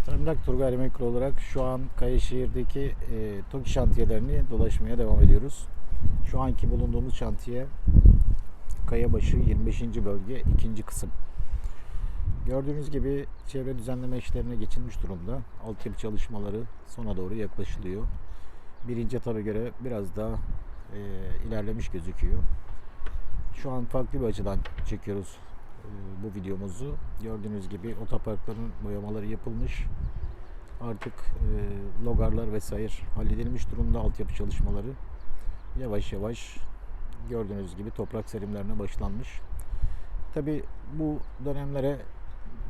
Evet, Emlak Tur Gayrimenkul olarak şu an Kayışehir'deki e, TOKİ şantiyelerini dolaşmaya devam ediyoruz. Şu anki bulunduğumuz şantiye Kayabaşı 25. bölge 2. kısım. Gördüğünüz gibi çevre düzenleme işlerine geçilmiş durumda. Altyapı çalışmaları sona doğru yaklaşılıyor. Birinci etaba göre biraz daha e, ilerlemiş gözüküyor. Şu an farklı bir açıdan çekiyoruz bu videomuzu. Gördüğünüz gibi otoparkların boyamaları yapılmış. Artık e, logarlar vesaire halledilmiş durumda altyapı çalışmaları. Yavaş yavaş gördüğünüz gibi toprak serimlerine başlanmış. Tabi bu dönemlere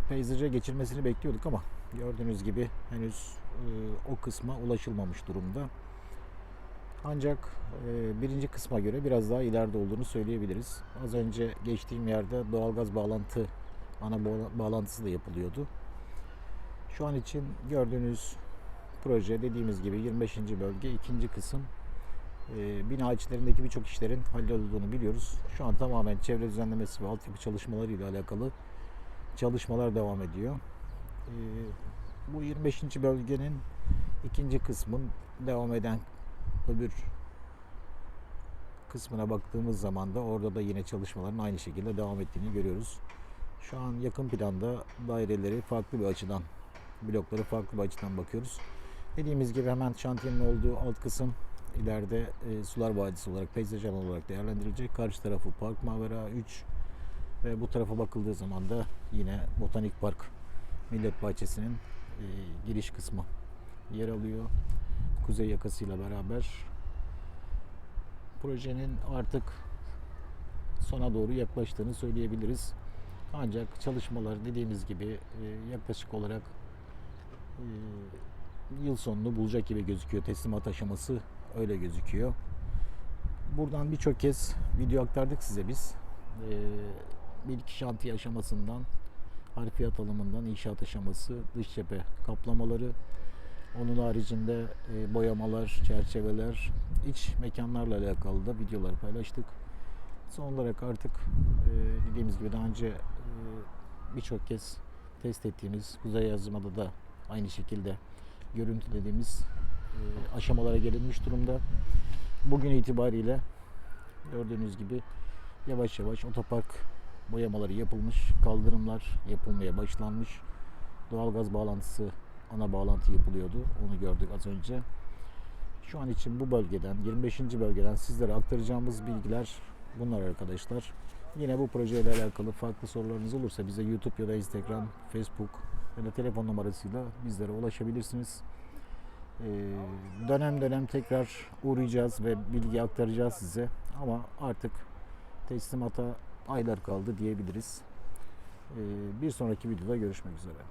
peyzaja geçilmesini bekliyorduk ama gördüğünüz gibi henüz e, o kısma ulaşılmamış durumda. Ancak e, birinci kısma göre biraz daha ileride olduğunu söyleyebiliriz. Az önce geçtiğim yerde doğalgaz bağlantı ana bağla- bağlantısı da yapılıyordu. Şu an için gördüğünüz proje dediğimiz gibi 25. bölge ikinci kısım. E, bina içlerindeki birçok işlerin hallolduğunu biliyoruz. Şu an tamamen çevre düzenlemesi ve altyapı çalışmaları ile alakalı çalışmalar devam ediyor. E, bu 25. bölgenin ikinci kısmın devam eden öbür kısmına baktığımız zaman da orada da yine çalışmaların aynı şekilde devam ettiğini görüyoruz. Şu an yakın planda daireleri farklı bir açıdan, blokları farklı bir açıdan bakıyoruz. Dediğimiz gibi hemen şantiyenin olduğu alt kısım ileride e, Sular Vadisi olarak, peyzaj alanı olarak değerlendirilecek. Karşı tarafı Park Mavera 3 ve bu tarafa bakıldığı zaman da yine Botanik Park Millet Bahçesi'nin e, giriş kısmı yer alıyor kuzey yakasıyla beraber projenin artık sona doğru yaklaştığını söyleyebiliriz. Ancak çalışmalar dediğimiz gibi e, yaklaşık olarak e, yıl sonunu bulacak gibi gözüküyor. Teslimat aşaması öyle gözüküyor. Buradan birçok kez video aktardık size biz. E, bir iki şantiye aşamasından, harfiyat alımından, inşaat aşaması, dış cephe kaplamaları, onun haricinde e, boyamalar, çerçeveler, iç mekanlarla alakalı da videolar paylaştık. Son olarak artık e, dediğimiz gibi daha önce e, birçok kez test ettiğimiz Kuzey Yazımada da aynı şekilde görüntülediğimiz e, aşamalara gelinmiş durumda. Bugün itibariyle gördüğünüz gibi yavaş yavaş otopark boyamaları yapılmış, kaldırımlar yapılmaya başlanmış. Doğalgaz bağlantısı ana bağlantı yapılıyordu. Onu gördük az önce. Şu an için bu bölgeden, 25. bölgeden sizlere aktaracağımız bilgiler bunlar arkadaşlar. Yine bu projeyle alakalı farklı sorularınız olursa bize YouTube ya da Instagram, Facebook ya da telefon numarasıyla bizlere ulaşabilirsiniz. Ee, dönem dönem tekrar uğrayacağız ve bilgi aktaracağız size. Ama artık teslimata aylar kaldı diyebiliriz. Ee, bir sonraki videoda görüşmek üzere.